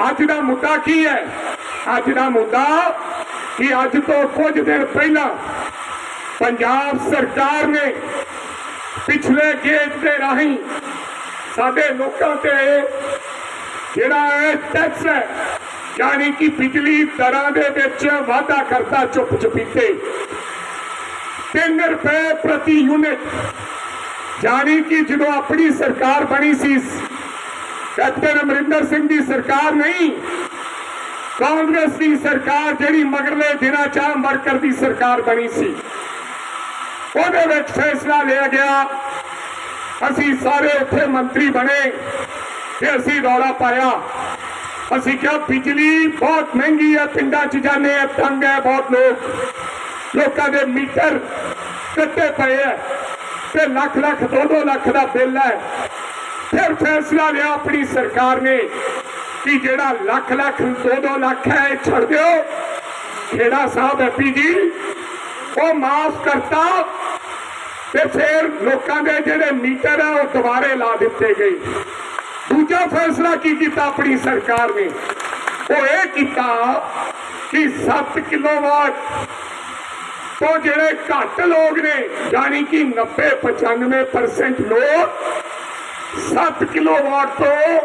ਅੱਜ ਦਾ ਮੁੱਦਾ ਕੀ ਹੈ? ਅੱਜ ਦਾ ਮੁੱਦਾ ਕਿ ਅੱਜ ਤੋਂ ਕੁਝ ਦਿਨ ਪਹਿਲਾਂ ਪੰਜਾਬ ਸਰਕਾਰ ਨੇ ਪਿਛਲੇ ਗੇਟ ਦੇ ਰਾਹੀਂ ਸਾਡੇ ਲੋਕਾਂ ਤੇ ਜਿਹੜਾ ਇਹ ਟੈਕਸ ਹੈ, ਯਾਨੀ ਕਿ ਬਿਜਲੀ ਦਰਾਂ ਦੇ ਵਿੱਚ ਵਾਧਾ ਕਰਤਾ ਚੁੱਪ ਚੁਪੀਤੇ। 3 ਰੁਪਏ ਪ੍ਰਤੀ ਯੂਨਿਟ ਯਾਨੀ ਕਿ ਜਦੋਂ ਆਪਣੀ ਸਰਕਾਰ ਬਣੀ ਸੀ ਕੈਪਟਨ ਅਮਰਿੰਦਰ ਸਿੰਘ ਦੀ ਸਰਕਾਰ ਨਹੀਂ। ਕਾਂਗਰਸ ਦੀ ਸਰਕਾਰ ਜਿਹੜੀ ਮਗਰਲੇ ਦਿਨਾਂ ਚ ਅੰਬਰਕਰ ਦੀ ਸਰਕਾਰ ਬਣੀ ਸੀ। ਉਹਦੇ ਵਿੱਚ ਫੈਸਲਾ ਲਿਆ ਗਿਆ, ਅਸੀਂ ਸਾਰੇ ਉੱਥੇ ਮੰਤਰੀ ਬਣੇ ਤੇ ਅਸੀਂ ਰੌਲਾ ਪਾਇਆ। ਅਸੀਂ ਕਿਹਾ, ਬਿਜਲੀ ਬਹੁਤ ਮਹਿੰਗੀ ਹੈ ਪਿੰਡਾਂ 'ਚ ਜਾਂਦੇ ਆ, ਤੰਗ ਹੈ ਬਹੁਤ ਲੋਕ। ਲੋਕਾਂ ਦੇ ਮੀਟਰ ਕੱਟੇ ਪਏ ਹੈ ਤੇ ਲੱਖ ਲੱਖ ਦੋ ਦੋ ਲੱਖ ਦਾ ਬਿੱਲ ਹੈ ਫਿਰ ਫੈਸਲਾ ਲਿਆ ਆਪਣੀ ਸਰਕਾਰ ਨੇ ਕਿ ਜਿਹੜਾ ਲੱਖ ਲੱਖ ਦੋ ਦੋ ਲੱਖ ਹੈ, ਇਹ ਛੱਡ ਦਿਓ। ਖੇੜਾ ਸਾਹਿਬ ਐਪੀ ਜੀ, ਉਹ ਮਾਫ ਕਰਤਾ ਤੇ ਫਿਰ ਲੋਕਾਂ ਦੇ ਜਿਹੜੇ ਮੀਟਰ ਆ, ਉਹ ਦੁਬਾਰੇ ਲਾ ਦਿੱਤੇ ਗਏ। ਦੂਜਾ ਫੈਸਲਾ ਕੀ ਕੀਤਾ ਆਪਣੀ ਸਰਕਾਰ ਨੇ? ਉਹ ਇਹ ਕੀਤਾ ਕਿ 7 ਕਿਲੋਵਾਟ ਤੋਂ ਜਿਹੜੇ ਘੱਟ ਲੋਕ ਨੇ, ਯਾਨੀ ਕਿ 90 95% ਲੋਕ 7 ਕਿਲੋਵਾਟ ਤੋਂ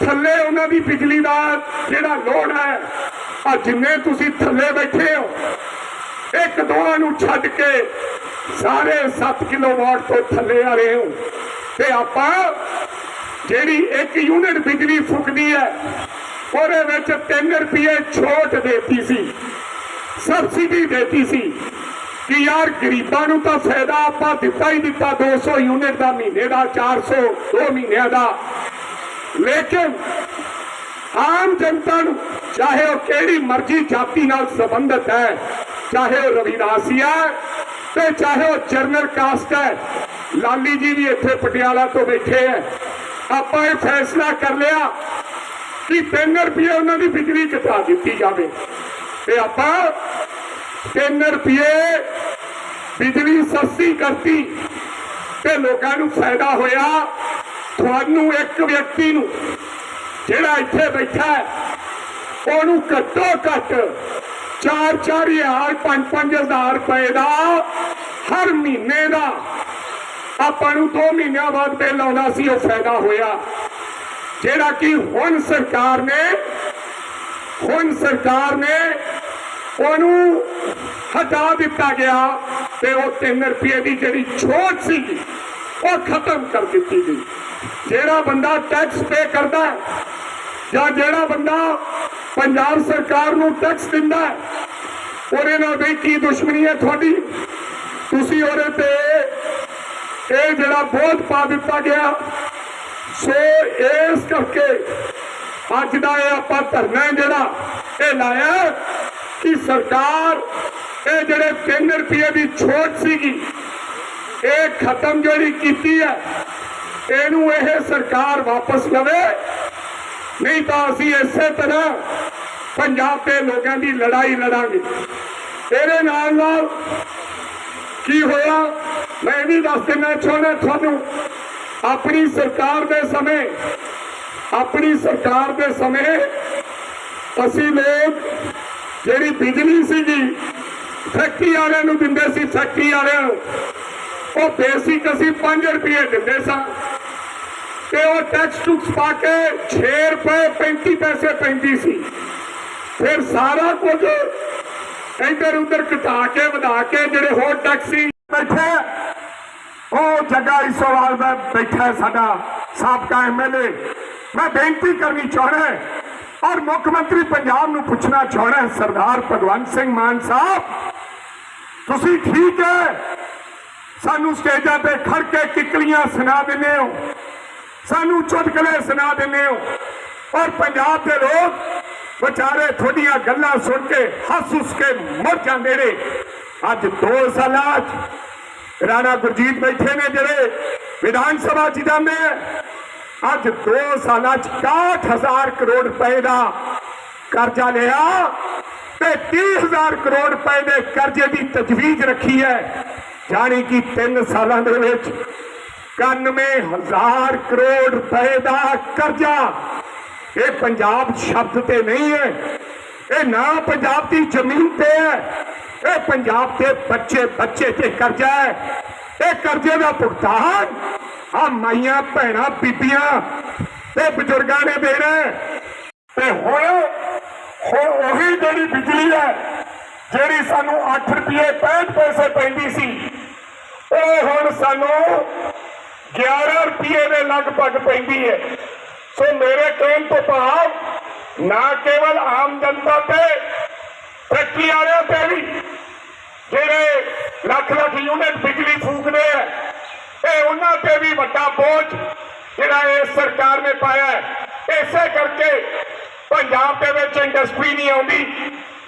ਥੱਲੇ ਉਹਨਾਂ ਦੀ ਬਿਜਲੀ ਦਾ ਜਿਹੜਾ ਲੋਡ ਹੈ ਆ ਜਿੰਨੇ ਤੁਸੀਂ ਥੱਲੇ ਬੈਠੇ ਹੋ, ਇੱਕ ਦੋਹਾਂ ਨੂੰ ਛੱਡ ਕੇ ਸਾਰੇ 7 ਕਿਲੋਵਾਟ ਤੋਂ ਥੱਲੇ ਆ ਰਹੇ ਹੋ। ਤੇ ਆਪਾਂ ਜਿਹੜੀ ਇੱਕ ਯੂਨਿਟ ਬਿਜਲੀ ਫੁਕਦੀ ਹੈ, ਉਹਦੇ ਵਿੱਚ 3 ਰੁਪਏ ਛੋਟ ਦੇਤੀ ਸੀ ਸਬਸਿਡੀ ਦੇਤੀ ਸੀ। ਕਿ ਯਾਰ ਗਰੀਬਾਂ ਨੂੰ ਤਾਂ ਫਾਇਦਾ ਆਪਾਂ ਦਿੱਤਾ ਹੀ ਦਿੱਤਾ 200 ਯੂਨਿਟ ਦਾ ਮਹੀਨੇ ਦਾ 400 ਦੋ ਮਹੀਨਿਆਂ ਦਾ। ਲੇਕਿਨ ਆਮ ਜਨਤਾ ਨੂੰ ਚਾਹੇ ਉਹ ਕਿਹੜੀ ਮਰਜ਼ੀ ਜਾਤੀ ਨਾਲ ਸੰਬੰਧਿਤ ਹੈ ਚਾਹੇ ਉਹ ਰਵਿਦਾਸੀਆ ਹੈ, ਤੇ ਚਾਹੇ ਉਹ ਜਰਨਲ ਕਾਸਟ ਹੈ ਲਾਲੀ ਜੀ ਵੀ ਇੱਥੇ ਪਟਿਆਲਾ ਤੋਂ ਬੈਠੇ ਹੈ। ਆਪਾਂ ਇਹ ਫੈਸਲਾ ਕਰ ਲਿਆ ਕਿ 3 ਰੁਪਏ ਉਹਨਾਂ ਦੀ ਬਿਜਲੀ ਘਟਾ ਦਿੱਤੀ ਜਾਵੇ। ਤੇ ਆਪਾਂ 3 ਰੁਪਏ ਬਿਜਲੀ ਸਸਤੀ ਕਰਤੀ ਤੇ ਲੋਕਾਂ ਨੂੰ ਫਾਇਦਾ ਹੋਇਆ। ਤੁਹਾਨੂੰ ਇੱਕ ਵਿਅਕਤੀ ਨੂੰ ਜਿਹੜਾ ਇੱਥੇ ਬੈਠਾ ਹੈ, ਉਹਨੂੰ ਘੱਟੋ ਘੱਟ 4-4000 5-5000 ਰੁਪਏ ਦਾ ਹਰ ਮਹੀਨੇ ਦਾ ਆਪਾਂ ਨੂੰ 2 ਮਹੀਨਿਆਂ ਬਾਅਦ ਬਿੱਲ ਆਉਣਾ ਸੀ, ਉਹ ਫਾਇਦਾ ਹੋਇਆ। ਜਿਹੜਾ ਕਿ ਹੁਣ ਸਰਕਾਰ ਨੇ, ਹੁਣ ਸਰਕਾਰ ਨੇ ਉਹਨੂੰ ਹਟਾ ਦਿੱਤਾ ਗਿਆ। ਤੇ ਉਹ 3 ਰੁਪਏ ਦੀ ਜਿਹੜੀ ਛੋਟ ਸੀ ਉਹ ਖਤਮ ਕਰ ਦਿੱਤੀ ਗਈ। ਜਿਹੜਾ ਬੰਦਾ ਟੈਕਸ ਪੇ ਕਰਦਾ ਜਾਂ ਜਿਹੜਾ ਬੰਦਾ ਪੰਜਾਬ ਸਰਕਾਰ ਨੂੰ ਟੈਕਸ ਦਿੰਦਾ ਉਹਦੇ ਨਾਲ ਵੀ ਕੀ ਦੁਸ਼ਮਣੀ ਹੈ ਤੁਹਾਡੀ? ਤੁਸੀਂ ਉਹਦੇ ਤੇ ਇਹ ਜਿਹੜਾ ਬੋਝ ਪਾ ਦਿੱਤਾ ਗਿਆ, ਸੋ ਇਸ ਕਰਕੇ ਅੱਜ ਦਾ ਇਹ ਆਪਾਂ ਧਰਨਾ ਜਿਹੜਾ, ਇਹ ਲਾਇਆ ਕਿ ਸਰਕਾਰ ਇਹ ਜਿਹੜੇ 3 ਰੁਪਏ ਦੀ ਛੋਟ ਸੀਗੀ। ਇਹ ਖਤਮ ਜਿਹੜੀ ਕੀਤੀ ਹੈ, ਇਹਨੂੰ ਇਹ ਸਰਕਾਰ ਵਾਪਸ ਲਵੇ। ਨਹੀਂ ਤਾਂ ਅਸੀਂ ਇਸੇ ਤਰ੍ਹਾਂ ਪੰਜਾਬ ਦੇ ਲੋਕਾਂ ਦੀ ਲੜਾਈ ਲੜਾਂਗੇ। ਇਹਦੇ ਨਾਲ ਨਾਲ ਕੀ ਹੋਇਆ? ਮੈਂ ਇਹ ਵੀ ਦੱਸ ਦੇਣਾ ਚਾਹੁੰਦਾ ਤੁਹਾਨੂੰ, ਆਪਣੀ ਸਰਕਾਰ ਦੇ ਸਮੇਂ, ਆਪਣੀ ਸਰਕਾਰ ਦੇ ਸਮੇਂ ਅਸੀਂ ਲੋਕ ਜਿਹੜੀ ਬਿਜਲੀ ਸੀਗੀ ਫੈਕਟਰੀ ਵਾਲਿਆਂ ਨੂੰ ਦਿੰਦੇ ਸੀ ਫੈਕਟਰੀ ਵਾਲਿਆਂ ਨੂੰ। ਉਹ ਬੇਸਿਕ ਅਸੀਂ 5 ਰੁਪਏ ਦਿੰਦੇ ਸਾਂ ਤੇ ਉਹ ਟੈਕਸ ਟੁਕਸ ਪਾ ਕੇ 6 ਰੁਪਏ 35 ਪੈਸੇ ਪੈਂਦੀ ਸੀ। ਫਿਰ ਸਾਰਾ ਕੁਝ ਇੱਧਰ ਉੱਧਰ ਘਟਾ ਕੇ, ਵਧਾ ਕੇ ਜਿਹੜੇ ਹੋਰ ਟੈਕਸੀ ਬੈਠੇ। ਉਹ ਜੱਗਾ ਇਸਵਾਲ ਦਾ ਬੈਠਾ ਸਾਡਾ ਸਾਬਕਾ ਐਮਐਲਏ ਮੈਂ ਬੇਨਤੀ ਕਰਨੀ ਚਾਹਣਾ ਔਰ ਮੁੱਖ ਮੰਤਰੀ ਪੰਜਾਬ ਨੂੰ ਪੁੱਛਣਾ ਚਾਹਣਾ ਸਰਦਾਰ ਭਗਵੰਤ ਸਿੰਘ ਮਾਨ ਸਾਹਿਬ ਤੁਸੀਂ ਠੀਕ ਹੈ? ਸਾਨੂੰ ਸਟੇਜਾਂ ਤੇ ਖੜ ਕੇ ਕਿੱਕਲੀਆਂ ਸੁਣਾ ਦਿੰਦੇ ਹੋ। ਸਾਨੂੰ ਚੁਟਕਲੇ ਸੁਣਾ ਦਿੰਦੇ ਹੋ। ਔਰ ਪੰਜਾਬ ਦੇ ਲੋਕ ਵਿਚਾਰੇ ਤੁਹਾਡੀਆਂ ਗੱਲਾਂ ਸੁਣ ਕੇ ਹੱਸ ਹੁੱਸ ਕੇ ਮਰ ਜਾਂਦੇ ਨੇ। ਅੱਜ 2 ਸਾਲਾਂ 'ਚ ਰਾਣਾ ਗੁਰਜੀਤ ਬੈਠੇ ਨੇ ਜਿਹੜੇ ਵਿਧਾਨ ਸਭਾ 'ਚ ਜਾਂਦੇ ਅੱਜ 2 ਸਾਲਾਂ 'ਚ 61000 ਕਰੋੜ ਰੁਪਏ ਦਾ ਕਰਜ਼ਾ ਲਿਆ। ਤੇ 30000 ਕਰੋੜ ਰੁਪਏ ਦੇ ਕਰਜ਼ੇ ਦੀ ਤਜਵੀਜ਼ ਰੱਖੀ ਹੈ। ਜਾਣੀ ਕਿ 3 ਸਾਲਾਂ ਦੇ ਵਿੱਚ 91000 ਕਰੋੜ ਰੁਪਏ ਦਾ ਕਰਜ਼ਾ। ਇਹ ਪੰਜਾਬ ਸ਼ਬਦ ਤੇ ਨਹੀਂ ਹੈ। ਇਹ ਨਾ ਪੰਜਾਬ ਦੀ ਜ਼ਮੀਨ ਤੇ ਹੈ। ਇਹ ਪੰਜਾਬ ਦੇ ਬੱਚੇ ਬੱਚੇ ਤੇ ਕਰਜ਼ਾ ਹੈ। ਇਹ ਕਰਜ਼ੇ ਦਾ ਭੁਗਤਾਨ ਆ ਮਾਈਆਂ, ਭੈਣਾਂ, ਬੀਬੀਆਂ ਤੇ ਬਜ਼ੁਰਗਾਂ ਨੇ ਦੇਣਾ ਹੈ। ਤੇ ਹੁਣ ਹੁਣ ਉਹੀ ਜਿਹੜੀ ਬਿਜਲੀ ਹੈ, ਜਿਹੜੀ ਸਾਨੂੰ 8 ਰੁਪਏ 65 ਪੈਸੇ ਪੈਂਦੀ ਸੀ, ਉਹ ਹੁਣ ਸਾਨੂੰ 11 ਰੁਪਏ ਦੇ ਲਗਭਗ ਪੈਂਦੀ ਹੈ। ਸੋ ਮੇਰੇ ਕਹਿਣ ਤੋਂ ਭਾਵ, ਨਾ ਕੇਵਲ ਆਮ ਜਨਤਾ ਤੇ, ਫੈਕਟਰੀ ਵਾਲਿਆਂ ਤੇ ਵੀ, ਜਿਹੜੇ ਲੱਖ ਲੱਖ ਯੂਨਿਟ ਬਿਜਲੀ ਫੂਕਦੇ ਆ ਇਹ ਉਹਨਾਂ ਤੇ ਵੀ ਵੱਡਾ ਬੋਝ ਜਿਹੜਾ ਇਸ ਸਰਕਾਰ ਨੇ ਪਾਇਆ ਹੈ। ਇਸੇ ਕਰਕੇ ਪੰਜਾਬ ਦੇ ਵਿੱਚ ਇੰਡਸਟਰੀ ਨਹੀਂ ਆਉਂਦੀ।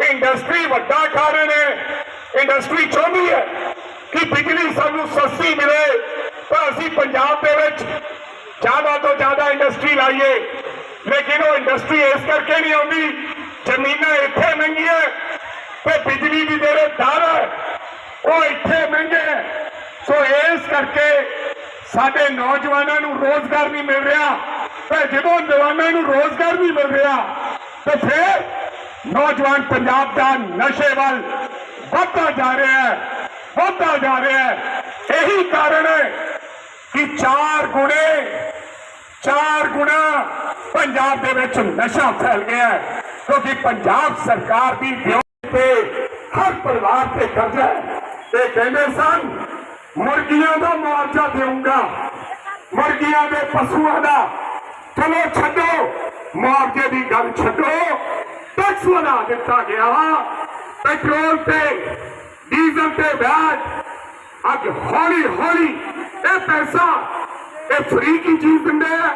ਇੰਡਸਟਰੀ ਵੱਡਾ ਕਾਰਨ ਹੈ। ਇੰਡਸਟਰੀ ਚਾਹੁੰਦੀ ਹੈ ਕਿ ਬਿਜਲੀ ਸਾਨੂੰ ਸਸਤੀ ਮਿਲੇ। ਤਾਂ ਅਸੀਂ ਪੰਜਾਬ ਦੇ ਵਿੱਚ ਜ਼ਿਆਦਾ ਤੋਂ ਜ਼ਿਆਦਾ ਇੰਡਸਟਰੀ ਲਾਈਏ। ਲੇਕਿਨ ਉਹ ਇੰਡਸਟਰੀ ਇਸ ਕਰਕੇ ਨਹੀਂ ਆਉਂਦੀ, ਜ਼ਮੀਨਾਂ ਇੱਥੇ ਮਹਿੰਗੀਆਂ ਤੇ ਬਿਜਲੀ ਦੀ ਜਿਹੜੇ ਦਰ ਹੈ, ਉਹ ਇੱਥੇ ਮਹਿੰਗੇ ਹੈ। ਸੋ ਇਸ ਕਰਕੇ ਸਾਡੇ ਨੌਜਵਾਨਾਂ ਨੂੰ ਰੋਜ਼ਗਾਰ ਨਹੀਂ ਮਿਲ ਰਿਹਾ। ਤੇ ਜਦੋਂ ਜਵਾਨਾਂ ਨੂੰ ਰੋਜ਼ਗਾਰ ਨਹੀਂ ਮਿਲ ਰਿਹਾ। ਤੇ ਫਿਰ ਨੌਜਵਾਨ ਪੰਜਾਬ ਦਾ ਨਸ਼ੇ ਵੱਲ ਵੱਧਦਾ ਜਾ ਰਿਹਾ ਹੈ, ਵੱਧਦਾ ਜਾ ਰਿਹਾ ਹੈ। ਇਹੀ ਕਾਰਨ ਹੈ ਕਿ ਚਾਰ ਗੁਣੇ, ਚਾਰ ਗੁਣਾ ਪੰਜਾਬ ਦੇ ਵਿੱਚ ਨਸ਼ਾ ਫੈਲ ਗਿਆ ਹੈ, ਕਿਉਂਕਿ ਪੰਜਾਬ ਸਰਕਾਰ ਦੀ ਵਿਉ ਤੇ ਹਰ ਪਰਿਵਾਰ ਤੇ ਕਰਜ਼ਾ ਹੈ। ਇਹ ਕਹਿੰਦੇ ਸਨ, ਮੁਰਗੀਆਂ ਦਾ ਮੁਆਵਜ਼ਾ ਦੇਵਾਂਗਾ ਮੁਰਗੀਆਂ ਦੇ ਪਸ਼ੂਆਂ ਦਾ ਚਲੋ ਛੱਡੋ। ਮੁਆਵਜ਼ੇ ਦੀ ਗੱਲ ਛੱਡੋ। ਟੈਕਸ ਵਧਾ ਦਿੱਤਾ ਗਿਆ। ਪੈਟਰੋਲ ਤੇ, ਡੀਜ਼ਲ ਤੇ ਵਿਆਜ। ਅੱਜ ਹੌਲੀ ਹੌਲੀ ਇਹ ਪੈਸਾ ਇਹ ਫ੍ਰੀ ਕੀ ਚੀਜ਼ ਦਿੰਦੇ ਆ?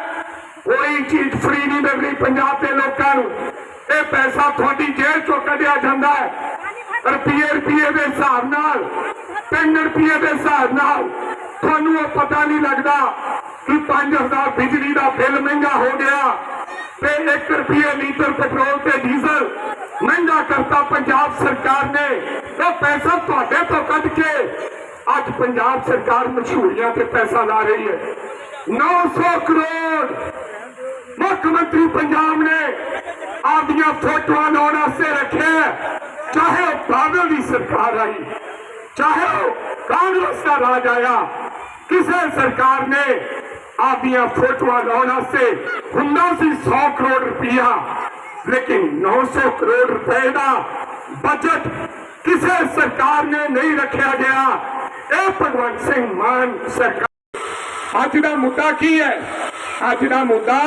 ਕੋਈ ਚੀਜ਼ ਫ੍ਰੀ ਨਹੀਂ ਮਿਲਦੀ ਪੰਜਾਬ ਦੇ ਲੋਕਾਂ ਨੂੰ। ਇਹ ਪੈਸਾ ਤੁਹਾਡੀ ਜੇਬ ਚੋਂ ਕੱਢਿਆ ਜਾਂਦਾ ਹੈ। ਰੁਪਏ ਰੁਪਏ ਦੇ ਹਿਸਾਬ ਨਾਲ 3 ਰੁਪਏ ਦੇ ਹਿਸਾਬ ਨਾਲ। ਤੁਹਾਨੂੰ ਉਹ ਪਤਾ ਨਹੀਂ ਲੱਗਦਾ ਕਿ 5000 ਬਿਜਲੀ ਦਾ ਬਿੱਲ ਮਹਿੰਗਾ ਹੋ ਗਿਆ ਤੇ 1 ਰੁਪਏ ਲੀਟਰ ਪੈਟਰੋਲ ਤੇ ਡੀਜ਼ਲ ਮਹਿੰਗਾ ਕਰਤਾ ਪੰਜਾਬ ਸਰਕਾਰ ਨੇ। ਉਹ ਪੈਸਾ ਤੁਹਾਡੇ ਤੋਂ ਕੱਢ ਕੇ ਅੱਜ ਪੰਜਾਬ ਸਰਕਾਰ ਮਸ਼ਹੂਰੀਆਂ ਤੇ ਪੈਸਾ ਲਾ ਰਹੀ ਹੈ। 900 ਕਰੋੜ ਮੁੱਖ ਮੰਤਰੀ ਪੰਜਾਬ ਨੇ ਆਪਦੀਆਂ ਫੋਟੋਆਂ ਲਾਉਣ ਵਾਸਤੇ ਰੱਖਿਆ। ਚਾਹੇ ਉਹ ਬਾਦਲ ਦੀ ਸਰਕਾਰ ਆਈ, ਚਾਹੇ ਉਹ ਕਾਂਗਰਸ ਦਾ ਰਾਜ ਆਇਆ ਕਿਸੇ ਸਰਕਾਰ ਨੇ ਆਪਦੀਆਂ ਫੋਟੋਆਂ ਲਾਉਣ ਵਾਸਤੇ ਹੁੰਦਾ ਸੀ 100 ਕਰੋੜ ਰੁਪਇਆ ਲੇਕਿਨ 900 ਕਰੋੜ ਰੁਪਏ ਦਾ ਬਜਟ ਕਿਸੇ ਸਰਕਾਰ ਨੇ ਨਹੀਂ ਰੱਖਿਆ ਗਿਆ ਇਹ ਭਗਵੰਤ ਸਿੰਘ ਮਾਨ ਸਰਕਾਰ ਅੱਜ ਦਾ ਮੁੱਦਾ ਕੀ ਹੈ ਅੱਜ ਦਾ ਮੁੱਦਾ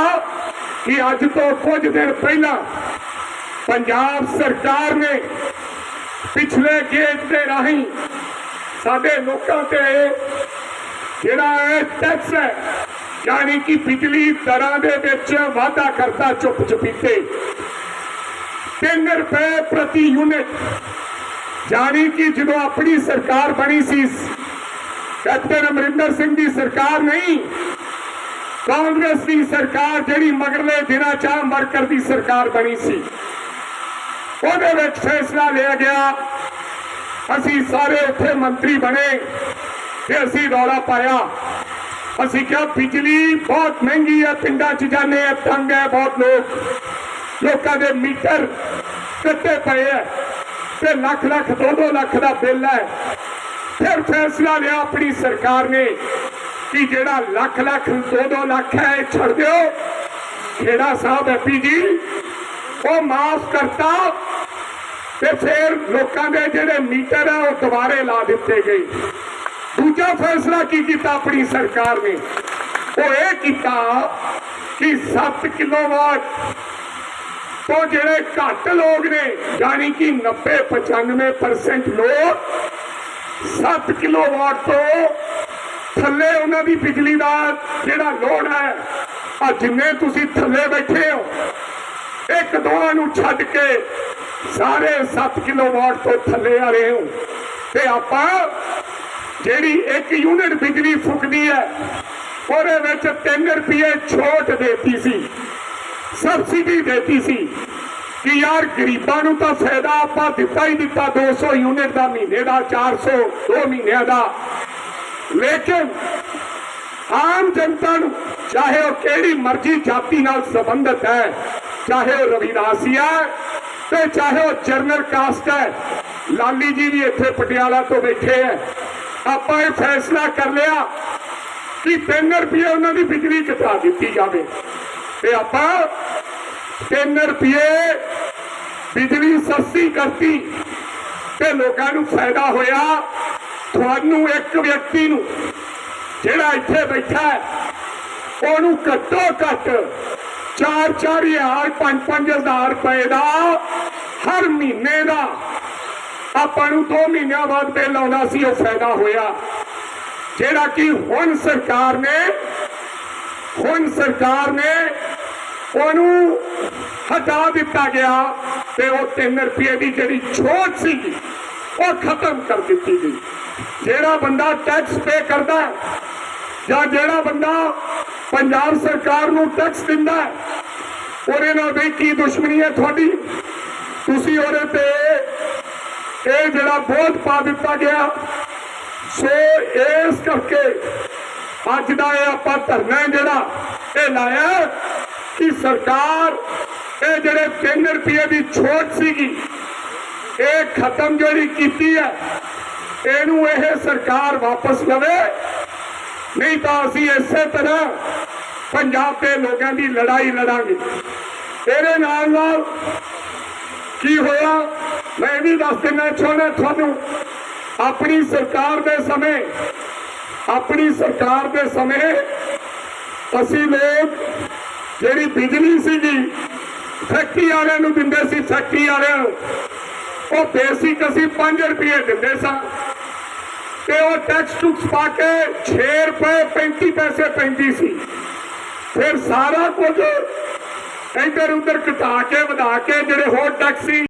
ਕਿ ਅੱਜ ਤੋਂ ਕੁਝ ਦਿਨ ਪਹਿਲਾਂ ਪੰਜਾਬ ਸਰਕਾਰ ਨੇ ਪਿਛਲੇ ਗੇਟ ਦੇ ਰਾਹੀਂ ਸਾਡੇ ਲੋਕਾਂ ਤੇ ਜਿਹੜਾ ਇਹ ਟੈਕਸ ਹੈ, ਯਾਨੀ ਕਿ ਬਿਜਲੀ ਦਰਾਂ ਦੇ ਵਿੱਚ ਵਾਧਾ ਕਰਤਾ ਚੁੱਪ ਚੁਪੀਤੇ। 3 ਰੁਪਏ ਪ੍ਰਤੀ ਯੂਨਿਟ ਯਾਨੀ ਕਿ ਜਦੋਂ ਆਪਣੀ ਸਰਕਾਰ ਬਣੀ ਸੀ, ਕੈਪਟਨ ਅਮਰਿੰਦਰ ਸਿੰਘ ਦੀ ਸਰਕਾਰ ਨਹੀਂ, ਕਾਂਗਰਸ ਦੀ ਸਰਕਾਰ ਜਿਹੜੀ ਮਗਰਲੇ ਦਿਨਾਂ ਚਾਹ ਅੰਬਰਕਰ ਦੀ ਸਰਕਾਰ ਬਣੀ ਸੀ। ਉਹਦੇ ਵਿੱਚ ਫੈਸਲਾ ਲਿਆ ਗਿਆ, ਅਸੀਂ ਸਾਰੇ ਉੱਥੇ ਮੰਤਰੀ ਬਣੇ। ਤੇ ਅਸੀਂ ਰੌਲਾ ਪਾਇਆ। ਅਸੀਂ ਕਿਹਾ, ਬਿਜਲੀ ਬਹੁਤ ਮਹਿੰਗੀ ਹੈ, ਪਿੰਡਾਂ 'ਚ ਜਾਂਦੇ ਆ, ਤੰਗ ਹੈ ਬਹੁਤ ਲੋਕ। ਲੋਕਾਂ ਦੇ ਮੀਟਰ ਕੱਟੇ ਪਏ ਐ ਤੇ ਲੱਖ ਲੱਖ, ਦੋ ਦੋ ਲੱਖ ਦਾ ਬਿੱਲ ਹੈ। ਫਿਰ ਫੈਸਲਾ ਲਿਆ ਆਪਣੀ ਸਰਕਾਰ ਨੇ ਕਿ ਜਿਹੜਾ ਲੱਖ ਲੱਖ, ਦੋ ਦੋ ਲੱਖ ਹੈ, ਇਹ ਛੱਡ ਦਿਓ। ਖੇੜਾ ਸਾਹਿਬ ਐਪੀ ਜੀ, ਉਹ ਮਾਫ ਕਰਤਾ ਤੇ ਫਿਰ ਲੋਕਾਂ ਦੇ ਜਿਹੜੇ ਮੀਟਰ ਆ ਉਹ ਦੁਬਾਰੇ ਲਾ ਦਿੱਤੇ ਗਏ। ਦੂਜਾ ਫੈਸਲਾ ਕੀ ਕੀਤਾ ਆਪਣੀ ਸਰਕਾਰ ਨੇ? ਉਹ ਇਹ ਕੀਤਾ ਕਿ 7 ਕਿਲੋਵਾਟ ਤੋਂ ਜਿਹੜੇ ਘੱਟ ਲੋਕ ਨੇ, ਯਾਨੀ ਕਿ 90 95% ਲੋਕ 7 ਕਿਲੋਵਾਟ ਤੋਂ ਥੱਲੇ ਉਹਨਾਂ ਦੀ ਬਿਜਲੀ ਦਾ ਜਿਹੜਾ ਲੋਡ ਹੈ ਆ ਜਿੰਨੇ ਤੁਸੀਂ ਥੱਲੇ ਬੈਠੇ ਹੋ, ਇੱਕ ਦੋਹਾਂ ਨੂੰ ਛੱਡ ਕੇ ਸਾਰੇ 7 ਕਿਲੋਵਾਟ ਤੋਂ ਥੱਲੇ ਆ ਰਹੇ ਹੋ। ਤੇ ਆਪਾਂ ਜਿਹੜੀ ਇੱਕ ਯੂਨਿਟ ਬਿਜਲੀ ਫੁਕਦੀ ਹੈ, ਉਹਦੇ ਵਿੱਚ 3 ਰੁਪਏ ਛੋਟ ਦੇਤੀ ਸੀ ਸਬਸਿਡੀ ਦੇਤੀ ਸੀ ਕਿ ਯਾਰ ਗਰੀਬਾਂ ਨੂੰ ਤਾਂ ਫਾਇਦਾ ਆਪਾਂ ਦਿੱਤਾ ਹੀ ਦਿੱਤਾ 200 ਯੂਨਿਟ ਦਾ ਮਹੀਨੇ ਦਾ 400 ਦੋ ਮਹੀਨਿਆਂ ਦਾ। ਲੇਕਿਨ ਆਮ ਜਨਤਾ ਨੂੰ ਚਾਹੇ ਉਹ ਕਿਹੜੀ ਮਰਜ਼ੀ ਜਾਤੀ ਨਾਲ ਸੰਬੰਧਿਤ ਹੈ, ਚਾਹੇ ਉਹ ਰਵਿਦਾਸੀ ਹੈ ਤੇ ਚਾਹੇ ਉਹ ਜਰਨਲ ਕਾਸਟ ਹੈ, ਲਾਲੀ ਜੀ ਵੀ ਇੱਥੇ ਪਟਿਆਲਾ ਤੋਂ ਬੈਠੇ ਹੈ। ਆਪਾਂ ਇਹ ਫੈਸਲਾ ਕਰ ਲਿਆ ਕਿ 3 ਰੁਪਏ ਉਹਨਾਂ ਦੀ ਬਿਜਲੀ ਘਟਾ ਦਿੱਤੀ ਜਾਵੇ। ਤੇ ਆਪਾਂ 3 ਰੁਪਏ ਬਿਜਲੀ ਸਸਤੀ ਕਰਤੀ ਤੇ ਲੋਕਾਂ ਨੂੰ ਫਾਇਦਾ ਹੋਇਆ। ਤੁਹਾਨੂੰ ਇੱਕ ਵਿਅਕਤੀ ਨੂੰ ਜਿਹੜਾ ਇੱਥੇ ਬੈਠਾ ਹੈ, ਉਹਨੂੰ ਘੱਟੋ ਘੱਟ 4-4000 5-5000 ਰੁਪਏ ਦਾ ਹਰ ਮਹੀਨੇ ਦਾ ਆਪਾਂ ਨੂੰ 2 ਮਹੀਨਿਆਂ ਬਾਅਦ ਬਿੱਲ ਆਉਂਦਾ ਸੀ, ਉਹ ਫਾਇਦਾ ਹੋਇਆ। ਜਿਹੜਾ ਕਿ ਹੁਣ ਸਰਕਾਰ ਨੇ, ਹੁਣ ਸਰਕਾਰ ਨੇ ਉਹਨੂੰ ਹਟਾ ਦਿੱਤਾ ਗਿਆ ਤੇ ਉਹ 3 ਰੁਪਏ ਦੀ ਜਿਹੜੀ ਛੋਟ ਸੀਗੀ, ਉਹ ਖਤਮ ਕਰ ਦਿੱਤੀ ਗਈ। ਜਿਹੜਾ ਬੰਦਾ ਟੈਕਸ ਪੇ ਕਰਦਾ ਜਾਂ ਜਿਹੜਾ ਬੰਦਾ ਪੰਜਾਬ ਸਰਕਾਰ ਨੂੰ ਟੈਕਸ ਦਿੰਦਾ ਉਹਦੇ ਨਾਲ ਵੀ ਕੀ ਦੁਸ਼ਮਣੀ ਹੈ ਤੁਹਾਡੀ? ਤੁਸੀਂ ਉਹਦੇ ਤੇ ਇਹ ਜਿਹੜਾ ਬੋਝ ਪਾ ਦਿੱਤਾ ਗਿਆ, ਸੋ ਇਸ ਕਰਕੇ ਅੱਜ ਦਾ ਇਹ ਆਪਾਂ ਧਰਨਾ ਜਿਹੜਾ ਇਹ ਲਾਇਆ ਕਿ ਸਰਕਾਰ, ਇਹ ਜਿਹੜੇ 3 ਰੁਪਏ ਦੀ ਛੋਟ ਸੀਗੀ, ਇਹ ਖਤਮ ਜਿਹੜੀ ਕੀਤੀ ਹੈ, ਇਹਨੂੰ ਇਹ ਸਰਕਾਰ ਵਾਪਸ ਲਵੇ। ਨਹੀਂ ਤਾਂ ਅਸੀਂ ਇਸੇ ਤਰ੍ਹਾਂ ਪੰਜਾਬ ਦੇ ਲੋਕਾਂ ਦੀ ਲੜਾਈ ਲੜਾਂਗੇ। ਇਹਦੇ ਨਾਲ ਨਾਲ ਕੀ ਹੋਇਆ? ਮੈਂ ਇਹ ਵੀ ਦੱਸ ਦੇਣਾ ਚਾਹੁੰਦਾ ਤੁਹਾਨੂੰ। ਆਪਣੀ ਸਰਕਾਰ ਦੇ ਸਮੇਂ, ਆਪਣੀ ਸਰਕਾਰ ਦੇ ਸਮੇਂ ਅਸੀਂ ਲੋਕ ਜਿਹੜੀ ਬਿਜਲੀ ਸੀਗੀ, ਫੈਕਟਰੀ ਵਾਲਿਆਂ ਨੂੰ ਦਿੰਦੇ ਸੀ, ਫੈਕਟਰੀ ਵਾਲਿਆਂ ਨੂੰ। ਉਹ ਬੇਸਿਕ ਅਸੀਂ 5 ਰੁਪਏ ਦਿੰਦੇ ਸਾਂ। ਤੇ ਉਹ ਟੈਕਸ ਟੁਕਸ ਪਾ ਕੇ 6 ਰੁਪਏ 35 ਪੈਸੇ ਪੈਂਦੀ ਸੀ। ਫਿਰ ਸਾਰਾ ਕੁਝ ਇੱਧਰ ਉੱਧਰ ਘਟਾ ਕੇ, ਵਧਾ ਕੇ, ਜਿਹੜੇ ਹੋਰ ਟੈਕਸ ਸੀ